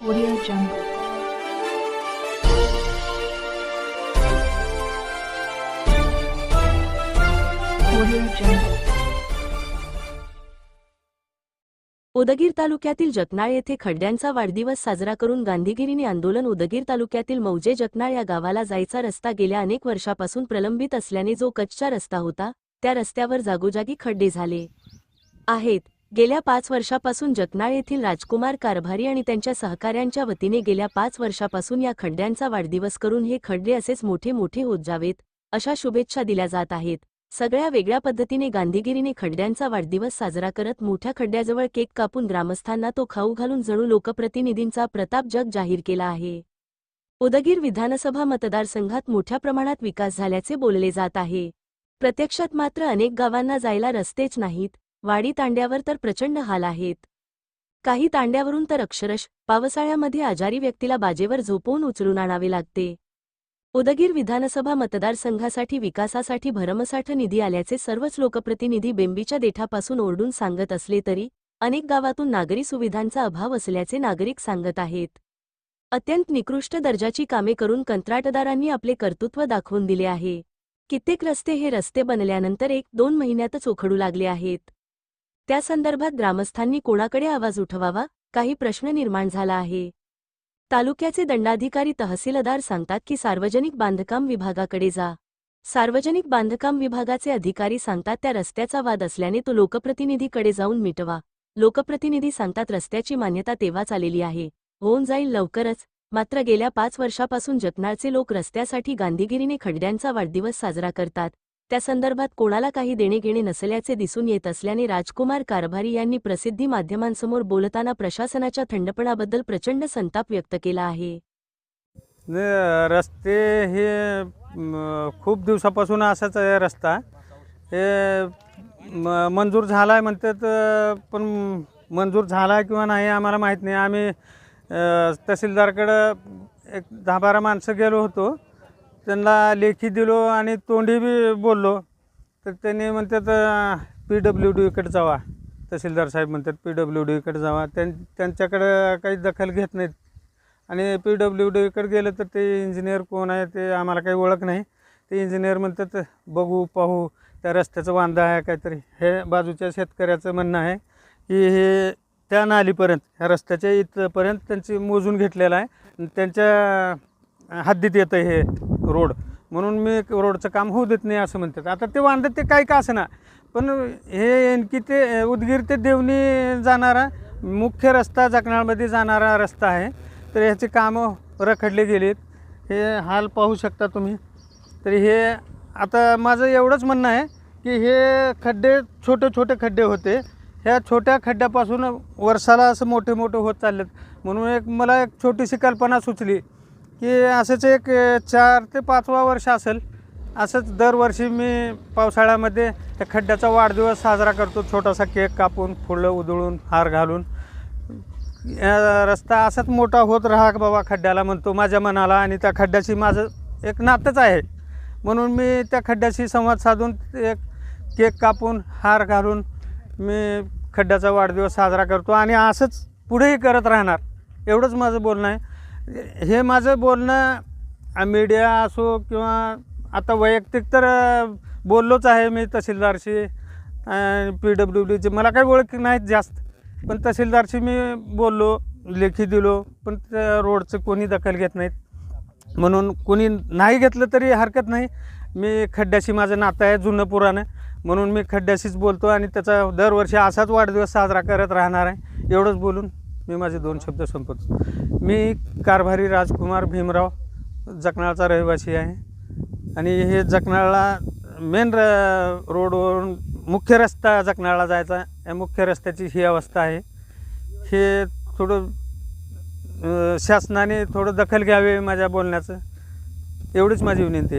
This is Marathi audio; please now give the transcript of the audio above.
Audio Jungle. उदगीर तालुक्यातील जकनाळ येथे खड्ड्यांचा वाढदिवस साजरा करून गांधीगिरीने आंदोलन उदगीर तालुक्यातील मौजे जकनाळ या गावाला जायचा रस्ता गेल्या अनेक वर्षापासून प्रलंबित असल्याने जो कच्चा रस्ता होता त्या रस्त्यावर जागोजागी खड्डे झाले आहेत गेल्या पाच वर्षापासून जगनाळ येथील राजकुमार कारभारी आणि त्यांच्या सहकाऱ्यांच्या वतीने गेल्या पाच वर्षापासून या खड्ड्यांचा वाढदिवस करून हे खड्डे असेच मोठे मोठे होत जावेत अशा शुभेच्छा दिल्या जात आहेत. सगळ्या वेगळ्या पद्धतीने गांधीगिरीने खड्ड्यांचा वाढदिवस साजरा करत मोठ्या खड्ड्याजवळ केक कापून ग्रामस्थांना तो खाऊ घालून जणू लोकप्रतिनिधींचा प्रताप जग जाहीर केला आहे. उदगीर विधानसभा मतदारसंघात मोठ्या प्रमाणात विकास झाल्याचे बोलले जात आहे. प्रत्यक्षात मात्र अनेक गावांना जायला रस्तेच नाहीत. वाडी तांड्यावर तर प्रचंड हाल आहेत. काही तांड्यावरून तर अक्षरश पावसाळ्यामध्ये आजारी व्यक्तीला बाजेवर झोपवून उचलून आणावे लागते. उदगीर विधानसभा मतदारसंघासाठी विकासासाठी भरमसाठ निधी आल्याचे सर्वच लोकप्रतिनिधी बेंबीच्या देठापासून ओरडून सांगत असले तरी अनेक गावातून नागरी सुविधांचा अभाव असल्याचे नागरिक सांगत आहेत. अत्यंत निकृष्ट दर्जाची कामे करून कंत्राटदारांनी आपले कर्तृत्व दाखवून दिले आहे. कित्येक रस्ते हे रस्ते बनल्यानंतर एक दोन महिन्यातच उखडू लागले आहेत. त्या संदर्भात ग्रामस्थांनी कोणाकडे आवाज उठवावा? काही प्रश्न निर्माण झाला आहे. तालुक्याचे दंडाधिकारी तहसीलदार सांगतात की सार्वजनिक बांधकाम विभागाकडे जा. सार्वजनिक बांधकाम विभागाचे अधिकारी सांगतात त्या रस्त्याचा वाद असल्याने तो लोकप्रतिनिधीकडे जाऊन मिटवा. लोकप्रतिनिधी सांगतात रस्त्याची मान्यता तेव्हाच आलेली आहे. होऊन जाईल लवकरच. मात्र गेल्या पाच वर्षापासून जगनाळचे लोक रस्त्यासाठी गांधीगिरीने खड्ड्यांचा वाढदिवस साजरा करतात. त्या संदर्भात कोणाला काही देणेघेणे नसल्याचे दिसून येत असल्याने राजकुमार कारभारी यांनी प्रसिद्धी माध्यमांसमोर बोलताना प्रशासनाच्या थंडपणाबद्दल प्रचंड संताप व्यक्त केला आहे. रस्ते हे खूप दिवसापासून असाच आहे रस्ता. हे म, मंजूर झाला आहे म्हणतात पण मंजूर झाला किंवा नाही आम्हाला माहीत नाही. आम्ही तहसीलदारकडं एक दहा बारा माणसं गेलो होतो. त्यांना लेखी दिलो आणि तोंडी बी बोललो. तर त्यांनी म्हणतात पी डब्ल्यू डीकडे जावा. तहसीलदार साहेब म्हणतात पी डब्ल्यू डीकडे जावा. त्यां त्यांच्याकडं काही दखल घेत नाहीत. आणि पी डब्ल्यू डीकडे गेलं तर ते इंजिनियर कोण आहे ते आम्हाला काही ओळख नाही. ते इंजिनियर म्हणतात बघू पाहू त्या रस्त्याचं वांदा आहे काहीतरी. हे बाजूच्या शेतकऱ्याचं म्हणणं आहे की हे त्या नालीपर्यंत ह्या रस्त्याच्या इथपर्यंत त्यांची मोजून घेतलेलं आहे. त्यांच्या हद्दीत येतं हे. रोड. म्हणून मी रोडचं काम होऊ देत नाही असं म्हणतात. आता ते वांदत ते काही का ना पण हे आणखी ते उदगीर ते देवणी जाणारा मुख्य रस्ता जकणाळमध्ये जाणारा रस्ता आहे. तर ह्याची कामं रखडली गेलीत. हे हाल पाहू शकता तुम्ही. तर हे आता माझं एवढंच म्हणणं आहे की हे खड्डे छोटे छोटे खड्डे होते. ह्या छोट्या खड्ड्यापासून वर्षाला असं मोठे मोठे होत चाललेत. म्हणून एक मला एक छोटीशी कल्पना सुचली. की असंच एक चार ते पाचवा वर्ष असेल असंच दरवर्षी मी पावसाळ्यामध्ये त्या खड्ड्याचा वाढदिवस साजरा करतो छोटासा केक कापून फुलं उधळून हार घालून. या रस्ता असाच मोठा होत राहा बाबा खड्ड्याला म्हणतो माझ्या मनाला आणि त्या खड्ड्याशी माझं एक नातंच आहे. म्हणून मी त्या खड्ड्याशी संवाद साधून एक केक कापून हार घालून मी खड्ड्याचा वाढदिवस साजरा करतो आणि असंच पुढेही करत राहणार. एवढंच माझं बोलणं आहे. हे माझं बोलणं मीडिया असो किंवा आता वैयक्तिक तर बोललोच आहे मी तहसीलदारशी पी डब्ल्यू डीची मला काही ओळख नाहीत जास्त. पण तहसीलदारशी मी बोललो लेखी दिलो पण त्या रोडचं कोणी दखल घेत नाहीत. म्हणून कोणी नाही घेतलं तरी हरकत नाही. मी खड्ड्याशी माझं नातं आहे जुनं पुराणं. म्हणून मी खड्ड्याशीच बोलतो आणि त्याचा दरवर्षी असाच वाढदिवस साजरा करत राहणार आहे. एवढंच बोलून. मी माझे दोन शब्द संपवतो. मी कारभारी राजकुमार भीमराव जकणाळचा रहिवासी आहे. आणि हे जकणाळला मेन र रोडवरून मुख्य रस्ता जकणाळला जायचा. या मुख्य रस्त्याची ही अवस्था आहे. हे थोडं शासनाने थोडं दखल घ्यावे माझ्या बोलण्याचं. एवढीच माझी विनंती आहे.